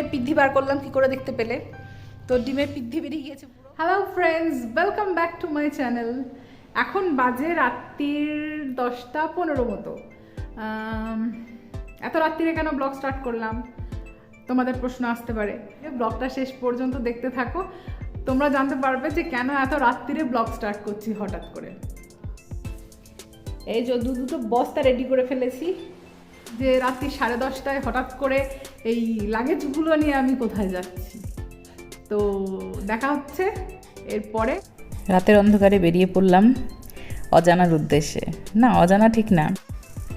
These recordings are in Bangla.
ডিমের পিদ্ধি বার করলাম কি করে দেখতে পেলে? তো ডিমের পিদ্ধি বেরিয়ে গিয়েছে hello friends welcome back to my channel এখন বাজে রাত্রির দশটা পনেরো মতো। এত রাত্রিরে কেন ব্লগ স্টার্ট করলাম? তোমাদের প্রশ্ন আসতে পারে। ব্লগটা শেষ পর্যন্ত দেখতে থাকো। তোমরা জানতে পারবে যে কেন এত রাত্রিরে ব্লগ স্টার্ট করছি হঠাৎ করে। এই যে দু দুটো বস্তা রেডি করে ফেলেছি। যে রাত্রি সাড়ে দশটায় হঠাৎ করে এই লাগেজগুলো নিয়ে আমি কোথায় যাচ্ছি। তো দেখা হচ্ছে এরপরে রাতের অন্ধকারে বেরিয়ে পড়লাম অজানার উদ্দেশ্যে। না অজানা ঠিক না।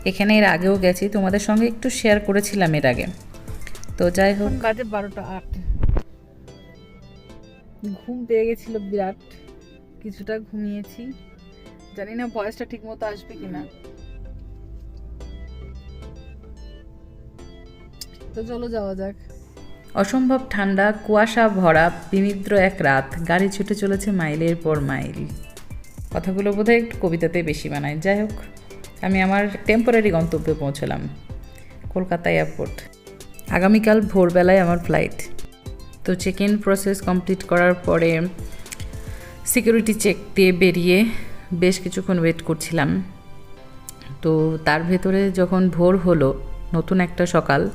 এখানে এর আগেও গেছি তোমাদের সঙ্গে একটু শেয়ার করেছিলাম এর আগে। তো যাই হোক। বাজে বারোটা আট। ঘুম পেয়ে গেছিল বিরাট। কিছুটা ঘুমিয়েছি। জানি না ভয়েসটা ঠিক মতো আসবে কিনা। তো চলো যাওয়া যাক। অসম্ভব ঠান্ডা, কুয়াশা ভরা বিমিদ্র এক রাত। গাড়ি ছুটে চলেছে মাইলের পর মাইল। কথাগুলো বোধহয় একটু কবিতাতে বেশি বানায়। যাই হোক, আমি আমার টেম্পোরারি গন্তব্যে পৌঁছলাম। কলকাতা এয়ারপোর্ট আগামীকাল ভোরবেলায় আমার ফ্লাইট তো চেক ইন প্রসেস কমপ্লিট করার পরে সিকিউরিটি চেক দিয়ে বেরিয়ে বেশ কিছুক্ষণ ওয়েট করছিলাম। তো তার ভেতরে যখন ভোর হলো, নতুন একটা সকাল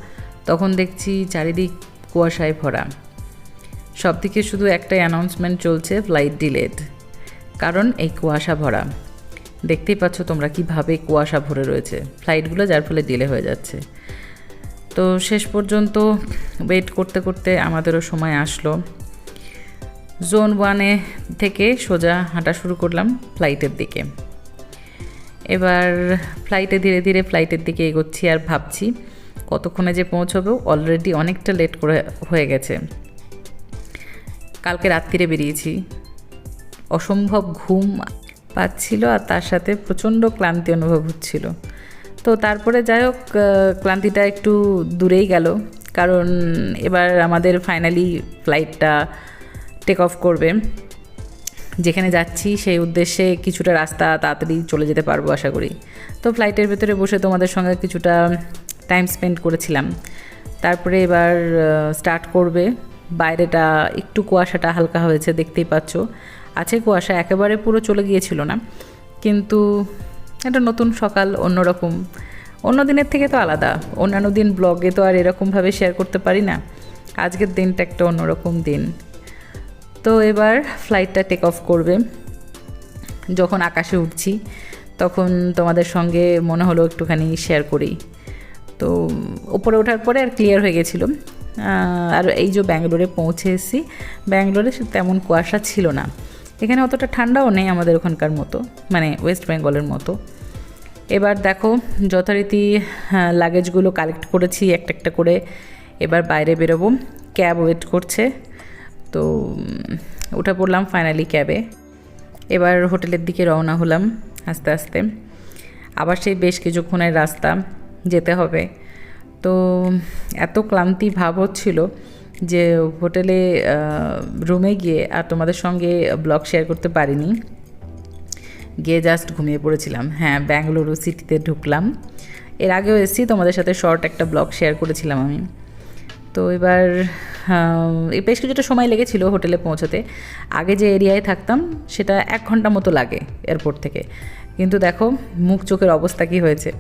তখন দেখছি চারিদিক কুয়াশায় ভরা। সব দিকে শুধু একটাই অ্যানাউন্সমেন্ট চলছে ফ্লাইট ডিলেড কারণ এই কুয়াশা ভরা। দেখতেই পাচ্ছ তোমরা কীভাবে কুয়াশা ভরে রয়েছে। ফ্লাইটগুলো যার ফলে ডিলে হয়ে যাচ্ছে। তো শেষ পর্যন্ত ওয়েট করতে করতে আমাদেরও সময় আসলো। জোন ওয়ানে থেকে সোজা হাঁটা শুরু করলাম ফ্লাইটের দিকে। এবার ফ্লাইটে ধীরে ধীরে ফ্লাইটের দিকে এগোচ্ছি আর ভাবছি কতক্ষণে যে পৌঁছবো অলরেডি অনেকটা লেট করে হয়ে গেছে। কালকে রাত্রিরে বেরিয়েছি। অসম্ভব ঘুম পাচ্ছিল আর তার সাথে প্রচণ্ড ক্লান্তি অনুভব হচ্ছিল। তো তারপরে যাই হোক ক্লান্তিটা একটু দূরেই গেল। কারণ এবার আমাদের ফাইনালি ফ্লাইটটা টেক অফ করবে। যেখানে যাচ্ছি সেই উদ্দেশ্যে কিছুটা রাস্তা তাড়াতাড়ি চলে যেতে পারব আশা করি। তো ফ্লাইটের ভেতরে বসে তোমাদের সঙ্গে কিছুটা টাইম স্পেন্ড করেছিলাম। তারপরে এবার স্টার্ট করবে। বাইরেটা একটু কুয়াশাটা হালকা হয়েছে, দেখতেই পাচ্ছ। আছে কুয়াশা, একেবারে পুরো চলে গিয়েছিল না। কিন্তু একটা নতুন সকাল, অন্যরকম। অন্য দিনের থেকে তো আলাদা। অন্যান্য দিন ব্লগে তো আর এরকমভাবে শেয়ার করতে পারি না। আজকের দিনটা একটা অন্যরকম দিন। তো এবার ফ্লাইটটা টেক অফ করবে। যখন আকাশে উঠছি, তখন তোমাদের সঙ্গে মনে হলো একটুখানি শেয়ার করি। তো ওপরে ওঠার পরে আর ক্লিয়ার হয়ে গেছিল। আর এই যে ব্যাঙ্গালোরে পৌঁছে এসেছি, ব্যাঙ্গালোরে তেমন কুয়াশা ছিল না। এখানে অতটা ঠান্ডাও নেই আমাদের ওখানকার মতো মানে ওয়েস্ট বেঙ্গলের মতো। এবার দেখো যথারীতি লাগেজগুলো কালেক্ট করেছি, একটা একটা করে। এবার বাইরে বেরোবো ক্যাব ওয়েট করছে। তো উঠে পড়লাম ফাইনালি ক্যাবে এবার হোটেলের দিকে রওনা হলাম আস্তে আস্তে। আবার সেই বেশ কিছুক্ষণের রাস্তা। যেতে হবে। তো এত ক্লান্তি ভাব হচ্ছিল যে হোটেলে রুমে গিয়ে আর তোমাদের সঙ্গে ব্লগ শেয়ার করতে পারিনি। গিয়ে জাস্ট ঘুমিয়ে পড়েছিলাম। হ্যাঁ ব্যাঙ্গালুরু সিটিতে ঢুকলাম। এর আগেও এসেছি, তোমাদের সাথে শর্ট একটা ব্লগ শেয়ার করেছিলাম আমি। তো এবার এই বেশ কিছুটা সময় লেগেছিল হোটেলে পৌঁছতে। আগে যে এরিয়ায় থাকতাম, সেটা এক ঘণ্টা মতো লাগে এয়ারপোর্ট থেকে। কিন্তু দেখো, মুখ চোখের অবস্থা কী হয়েছে।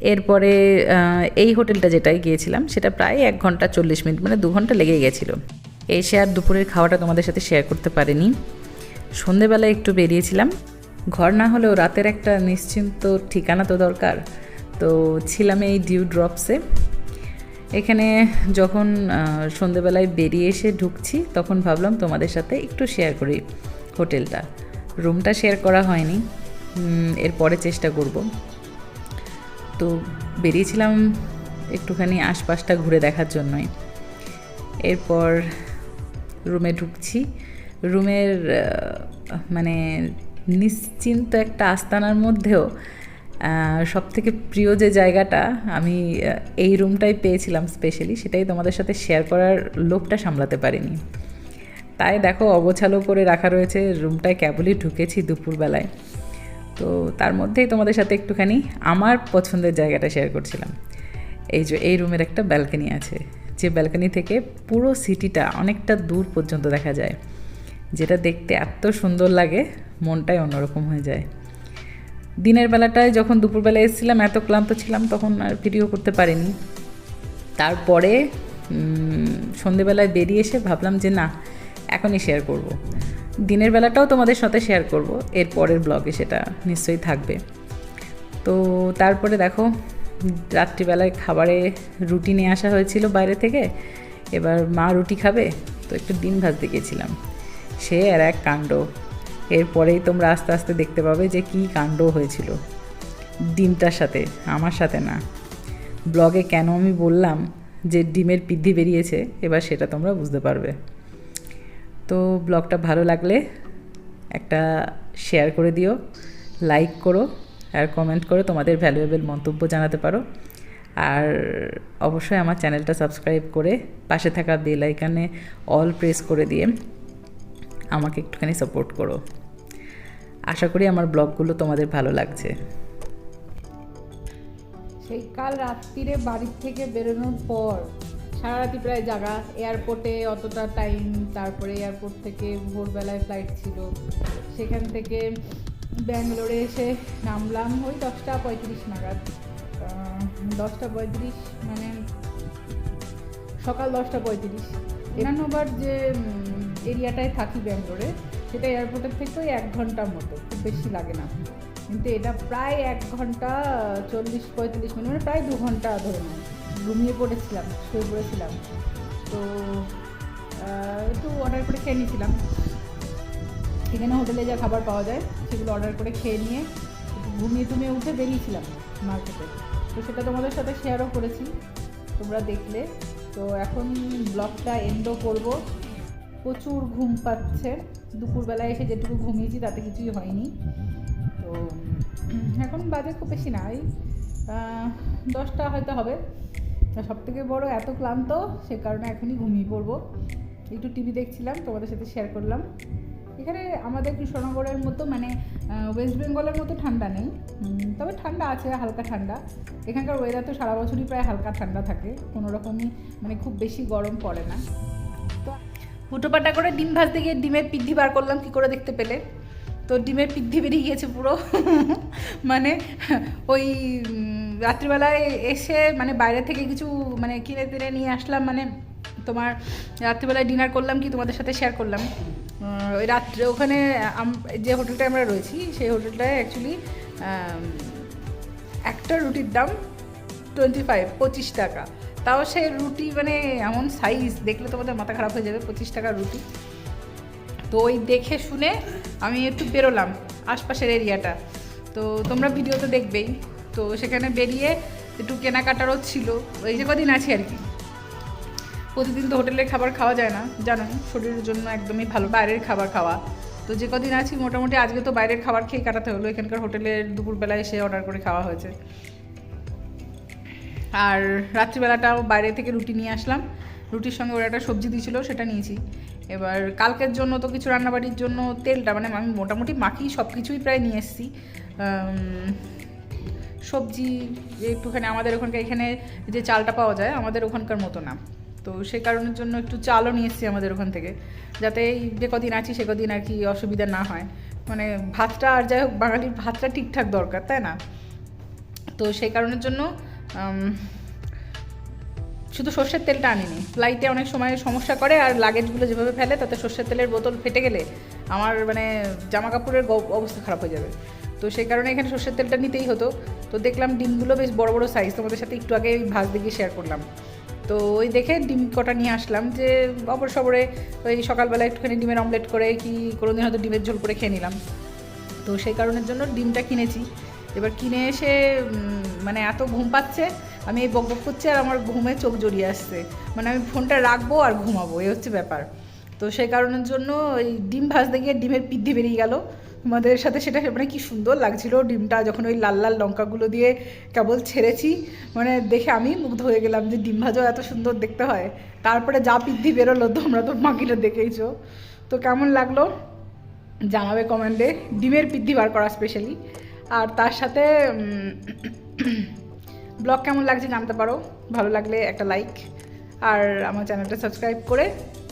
এরপরে এই হোটেলটা যেটাই গিয়েছিলাম, সেটা প্রায় এক ঘণ্টা চল্লিশ মিনিট মানে দু ঘণ্টা লেগে গেছিল। এসে আর দুপুরের খাওয়াটা তোমাদের সাথে শেয়ার করতে পারিনি। সন্ধেবেলায় একটু বেরিয়েছিলাম। ঘর না হলেও রাতের একটা নিশ্চিন্ত ঠিকানা তো দরকার। তো ছিলাম এই ডিউ ড্রপসে এখানে যখন সন্ধেবেলায় বেরিয়ে এসে ঢুকছি, তখন ভাবলাম তোমাদের সাথে একটু শেয়ার করি হোটেলটা। রুমটা শেয়ার করা হয়নি। এরপরে চেষ্টা করব। তো বেরিয়েছিলাম একটুখানি আশপাশটা ঘুরে দেখার জন্যই। এরপর রুমে ঢুকছি। রুমের মানে নিশ্চিন্ত একটা আস্তানার মধ্যেও সব থেকে প্রিয় যে জায়গাটা, আমি এই রুমটাই পেয়েছিলাম স্পেশালি সেটাই তোমাদের সাথে শেয়ার করার লোভটা সামলাতে পারিনি। তাই দেখো, অগোছালো করে রাখা রয়েছে, রুমটায় কেবলই ঢুকেছি দুপুরবেলায়। তো তার মধ্যেই তোমাদের সাথে একটুখানি আমার পছন্দের জায়গাটা শেয়ার করছিলাম। এই যে, এই রুমের একটা ব্যালকনি আছে। যে ব্যালকনি থেকে পুরো সিটিটা অনেকটা দূর পর্যন্ত দেখা যায়। যেটা দেখতে এত সুন্দর লাগে, মনটাই অন্যরকম হয়ে যায়। দিনের বেলাটায় যখন দুপুরবেলা এসেছিলাম, এত ক্লান্ত ছিলাম, তখন আর ভিডিও করতে পারিনি। তারপরে সন্ধেবেলায় বেরিয়ে এসে ভাবলাম যে না, এখনই শেয়ার করব। দিনের বেলাটাও তোমাদের সাথে শেয়ার করব। এর পরের ব্লগে সেটা নিশ্চয়ই থাকবে। তো তারপরে দেখো, রাত্রিবেলায় খাবারে রুটি নিয়ে আসা হয়েছিল বাইরে থেকে। এবার মা রুটি খাবে, তো একটু ডিম ভাজতে গেছিলাম। সে আর এক কাণ্ড। এরপরেই তোমরা আস্তে আস্তে দেখতে পাবে যে কী কাণ্ড হয়েছিল। ডিমটার সাথে, আমার সাথে না। ব্লগে কেন আমি বললাম যে ডিমের বৃদ্ধি বেরিয়েছে, এবার সেটা তোমরা বুঝতে পারবে। তো ব্লগটা ভালো লাগলে একটা শেয়ার করে দিও, লাইক করো আর কমেন্ট করে, তোমাদের ভ্যালুয়েবল মন্তব্য জানাতে পারো। আর অবশ্যই আমার চ্যানেলটা সাবস্ক্রাইব করে পাশে থাকা বেল আইকানে অল প্রেস করে দিয়ে আমাকে একটুখানি সাপোর্ট করো। আশা করি আমার ব্লগগুলো তোমাদের ভালো লাগছে। সেই কাল রাত্রিরে বাড়ির থেকে বেরোনোর পর সারা রাতি প্রায় জাগা এয়ারপোর্টে অতটা টাইম তারপরে এয়ারপোর্ট থেকে ভোরবেলায় ফ্লাইট ছিল। সেখান থেকে ব্যাঙ্গালোরে এসে নামলাম ওই দশটা পঁয়ত্রিশ নাগাদ। দশটা পঁয়ত্রিশ মানে সকাল দশটা পঁয়ত্রিশ। একান্নবার যে এরিয়াটায় থাকি ব্যাঙ্গালোরে, সেটা এয়ারপোর্টের থেকে ওই এক ঘণ্টার মতো, খুব বেশি লাগে না। কিন্তু এটা প্রায় এক ঘণ্টা চল্লিশ পঁয়তাল্লিশ মিনিট মানে প্রায় দু ঘণ্টা ধরে নাও ঘুমিয়ে পড়েছিলাম, শুয়ে পড়েছিলাম। তো একটু অর্ডার করে খেয়ে নিয়েছিলাম। এখানে হোটেলে যা খাবার পাওয়া যায়, সেগুলো অর্ডার করে খেয়ে নিয়ে ঘুমিয়ে টুমিয়ে উঠে বেরিয়েছিলাম মার্কেটে তো সেটা তোমাদের সাথে শেয়ারও করেছি, তোমরা দেখলে। তো এখন ব্লগটা এন্ডও করব। প্রচুর ঘুম পাচ্ছে। দুপুরবেলায় এসে যেটুকু ঘুমিয়েছি, তাতে কিছুই হয়নি। তো, এখন বাজে খুব বেশি না দশটা হয়তো হবে। সব থেকে বড় এত ক্লান্ত, সে কারণে এখনই ঘুমিয়ে পড়ব। একটু টিভি দেখছিলাম, তোমাদের সাথে শেয়ার করলাম। এখানে আমাদের কৃষ্ণনগরের মতো মানে ওয়েস্ট বেঙ্গলের মতো ঠান্ডা নেই। তবে ঠান্ডা আছে, হালকা ঠান্ডা। এখানকার ওয়েদার তো সারা বছরই প্রায় হালকা ঠান্ডা থাকে। কোনো রকমই মানে খুব বেশি গরম পড়ে না। তো হুটোপাটা করে ডিম ভাজতে গিয়ে ডিমের পিদ্ধি বার করলাম, কি করে দেখতে পেলে? তো ডিমের পিদ্ধি বেরিয়ে গিয়েছে পুরো। মানে ওই রাত্রিবেলায় এসে মানে বাইরে থেকে কিছু মানে কিনে তিনে নিয়ে আসলাম মানে তোমার রাত্রিবেলায় ডিনার করলাম কি তোমাদের সাথে শেয়ার করলাম। ওই রাত্রে ওখানে যে হোটেলটায় আমরা রয়েছি, সেই হোটেলটায় অ্যাকচুয়ালি একটা রুটির দাম টোয়েন্টি ফাইভ পঁচিশ টাকা। তাও সেই রুটি মানে এমন সাইজ দেখলে তোমাদের মাথা খারাপ হয়ে যাবে, পঁচিশ টাকার রুটি। তো ওই দেখে শুনে আমি একটু বেরোলাম আশপাশের এরিয়াটা তো তোমরা ভিডিও তো দেখবেই। তো সেখানে বেরিয়ে একটু কেনাকাটারও ছিল। ওই যে কদিন আছি আর কি। প্রতিদিন তো হোটেলের খাবার খাওয়া যায় না, জানো, শরীরের জন্য একদমই ভালো, বাইরের খাবার খাওয়া। তো যে কদিন আছি, মোটামুটি আজকে তো বাইরের খাবার খেয়ে কাটাতে হলো, এখানকার হোটেলের দুপুরবেলায় এসে অর্ডার করে খাওয়া হয়েছে। আর রাত্রিবেলাটাও বাইরে থেকে রুটি নিয়ে আসলাম। রুটির সঙ্গে ওরা একটা সবজি দিয়েছিল, সেটা নিয়েছি। এবার কালকের জন্য তো কিছু রান্নাবাড়ির জন্য তেলটা মানে আমি মোটামুটি মাখি সব কিছুই প্রায় নিয়ে এসেছি। সবজি, যে একটুখানি আমাদের ওখানকার এখানে যে চালটা পাওয়া যায়, আমাদের ওখানকার মতো না। তো সে কারণের জন্য একটু চালও নিয়ে এসেছি আমাদের ওখান থেকে, যাতে এই যে কদিন আছি, সে কদিন আর কি অসুবিধা না হয়। মানে ভাতটা, আর যাই হোক, বাঙালির ভাতটা ঠিকঠাক দরকার, তাই না? তো সেই কারণের জন্য শুধু সর্ষের তেলটা আনিনি। ফ্লাইটে অনেক সময় সমস্যা করে, আর লাগেজগুলো যেভাবে ফেলে, তাতে সর্ষের তেলের বোতল ফেটে গেলে আমার মানে জামা কাপড়ের অবস্থা খারাপ হয়ে যাবে। তো সেই কারণে এখানে সর্ষের তেলটা নিতেই হতো। তো দেখলাম ডিমগুলো বেশ বড় বড় সাইজ তোমাদের সাথে একটু আগে ওই ভাজ দিকে শেয়ার করলাম। তো ওই দেখে ডিম কটা নিয়ে আসলাম যে অপর সবরে ওই সকালবেলা একটুখানি ডিমের অমলেট করে কি কোনো দিন হয়তো ডিমের ঝোল করে খেয়ে নিলাম। তো সেই কারণের জন্য ডিমটা কিনেছি। এবার কিনে এসে মানে এত ঘুম পাচ্ছে, আমি এই বক বক করছি আর আমার ঘুমে চোখ জড়িয়ে আসছে। মানে আমি ফোনটা রাখব আর ঘুমাবো, এই হচ্ছে ব্যাপার। তো সেই কারণের জন্য ওই ডিম ভাজতে গিয়ে ডিমের পিদ্ধি বেরিয়ে গেল। আমাদের সাথে সেটা মানে কি সুন্দর লাগছিল ডিমটা, যখন ওই লাল লাল লঙ্কাগুলো দিয়ে কেবল ছেড়েছি। মানে দেখে আমি মুগ্ধ হয়ে গেলাম যে ডিম ভাজাও এত সুন্দর দেখতে হয়। তারপরে যা পিদ্ধি বেরোলো, তোমরা তো মাকিটা দেখেইছো। তো কেমন লাগল? জানাবে কমেন্টে। ডিমের বৃদ্ধি বার করা স্পেশালি আর তার সাথে ব্লগ কেমন লাগছে জানতে পারো। ভালো লাগলে একটা লাইক আর আমার চ্যানেলটা সাবস্ক্রাইব করে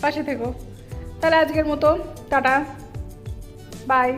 পাশে থেকো। তাহলে আজকের মতো, টাটা। বাই।